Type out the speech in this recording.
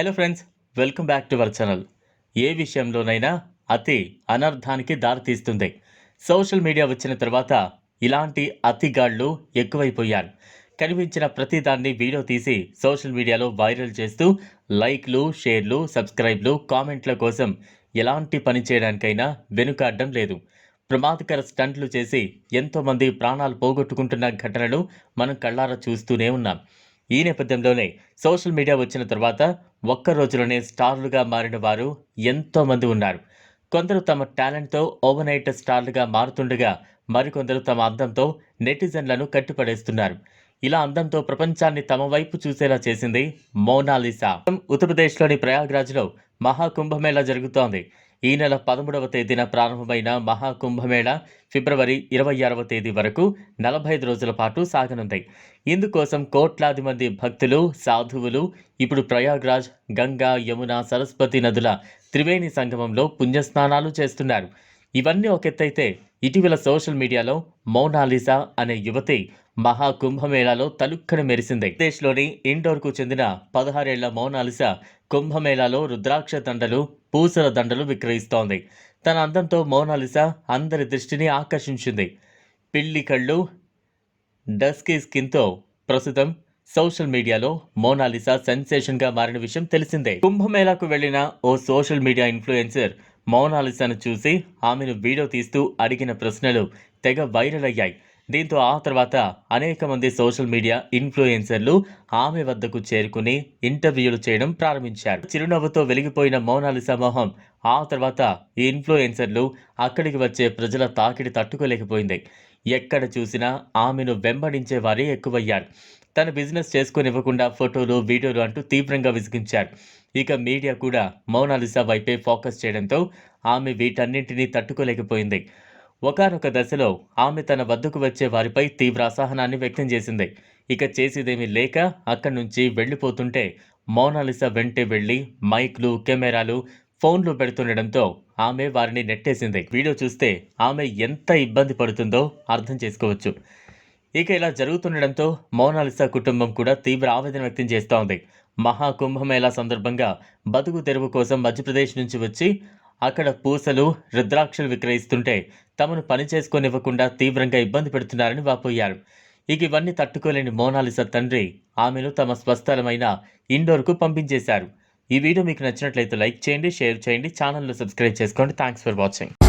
Hello friends welcome back to our channel ఏ విషయంలోనైనా అతి అనర్థానికి దారితీస్తుంది సోషల్ మీడియా వచ్చిన తర్వాత ఇలాంటి అతిగాళ్ళు ఎక్కువైపోయారు. కనిపించిన ప్రతిదాన్ని వీడియో తీసి సోషల్ మీడియాలో వైరల్ చేస్తూ లైక్లు షేర్లు సబ్స్క్రైబ్లు కామెంట్ల కోసం ఎలాంటి పని చేయడానికైనా వెనుకాడడం లేదు. ప్రమాదకర స్టంట్లు చేసి ఎంతోమంది ప్రాణాలు పోగొట్టుకుంటున్న ఘటనలు మనం కళ్ళారా చూస్తూనే ఉన్నాం. ఈ నేపథ్యంలోనే సోషల్ మీడియా వచ్చిన తర్వాత ఒక్క రోజులోనే స్టార్లుగా మారిన వారు ఎంతోమంది ఉన్నారు. కొందరు తమ టాలెంట్తో ఓవర్నైట్ స్టార్లుగా మారుతుండగా మరికొందరు తమ అందంతో నెటిజన్లను కట్టిపడేస్తున్నారు. ఇలా అందంతో ప్రపంచాన్ని తమ వైపు చూసేలా చేసింది మోనాలిసా. ఉత్తరప్రదేశ్లోని ప్రయాగ్రాజ్లో మహాకుంభమేళా జరుగుతోంది. ఈ నెల పదమూడవ తేదీన ప్రారంభమైన మహాకుంభమేళ ఫిబ్రవరి ఇరవై ఆరవ తేదీ వరకు నలభై ఐదు రోజుల పాటు సాగనుంది. ఇందుకోసం కోట్లాది మంది భక్తులు సాధువులు ఇప్పుడు ప్రయాగ్రాజ్ గంగా యమున సరస్వతి నదుల త్రివేణి సంగమంలో పుణ్యస్నానాలు చేస్తున్నారు. ఇవన్నీ ఒక ఎత్తైతే ఇటీవల సోషల్ మీడియాలో మోనాలిసా అనే యువతి మహాకుంభమేళాలో తలుక్కన మెరిసింది. దేశ్లోని ఇండోర్కు చెందిన పదహారేళ్ళ మోనాలిసా కుంభమేళాలో రుద్రాక్ష దండలు పూసల దండలు విక్రయిస్తోంది. తన అందంతో మోనాలిసా అందరి దృష్టిని ఆకర్షించింది. పిల్లి కళ్ళు డస్కీ స్కిన్తో ప్రస్తుతం సోషల్ మీడియాలో మోనాలిసా సెన్సేషన్గా మారిన విషయం తెలిసిందే. కుంభమేళాకు వెళ్ళిన ఓ సోషల్ మీడియా ఇన్ఫ్లుయెన్సర్ మౌనాలిసాను చూసి ఆమెను వీడియో తీస్తూ అడిగిన ప్రశ్నలు తెగ వైరల్ అయ్యాయి. దీంతో ఆ తర్వాత అనేక మంది సోషల్ మీడియా ఇన్ఫ్లుయెన్సర్లు ఆమె వద్దకు చేరుకుని ఇంటర్వ్యూలు చేయడం ప్రారంభించారు. చిరునవ్వుతో వెలిగిపోయిన మోనాలిసా మొహం ఆ తర్వాత ఈ ఇన్ఫ్లుయెన్సర్లు అక్కడికి వచ్చే ప్రజల తాకిడి తట్టుకోలేకపోయింది. ఎక్కడ చూసినా ఆమెను వెంబడించే వారే ఎక్కువయ్యారు. తన బిజినెస్ చేసుకునివ్వకుండా ఫోటోలు వీడియోలు అంటూ తీవ్రంగా విసిగించారు. ఇక మీడియా కూడా మౌనాలిసా వైపే ఫోకస్ చేయడంతో ఆమె వీటన్నింటినీ తట్టుకోలేకపోయింది. ఒకనొక దశలో ఆమె తన వద్దకు వచ్చే వారిపై తీవ్ర అసహనాన్ని వ్యక్తం చేసింది. ఇక చేసేదేమీ లేక అక్కడి నుంచి వెళ్ళిపోతుంటే మోనాలిసా వెంటే వెళ్ళి మైక్లు కెమెరాలు ఫోన్లు పెడుతుండడంతో ఆమె వారిని నెట్టేసింది. వీడియో చూస్తే ఆమె ఎంత ఇబ్బంది పడుతుందో అర్థం చేసుకోవచ్చు. ఇక ఇలా జరుగుతుండడంతో మోనాలిసా కుటుంబం కూడా తీవ్ర ఆవేదన వ్యక్తం చేస్తోంది. మహాకుంభమేళా సందర్భంగా బతుకు తెరువు కోసం మధ్యప్రదేశ్ నుంచి వచ్చి అక్కడ పూసలు రుద్రాక్షలు విక్రయిస్తుంటే తమను పని చేసుకోనివ్వకుండా తీవ్రంగా ఇబ్బంది పెడుతున్నారని వాపోయారు. ఇక ఇవన్నీ తట్టుకోలేని మోనాలిసా తండ్రి ఆమెను తమ స్వస్థలమైన ఇండోర్కు పంపించేశారు. ఈ వీడియో మీకు నచ్చినట్లయితే లైక్ చేయండి షేర్ చేయండి ఛానల్ను సబ్స్క్రైబ్ చేసుకోండి. Thanks for watching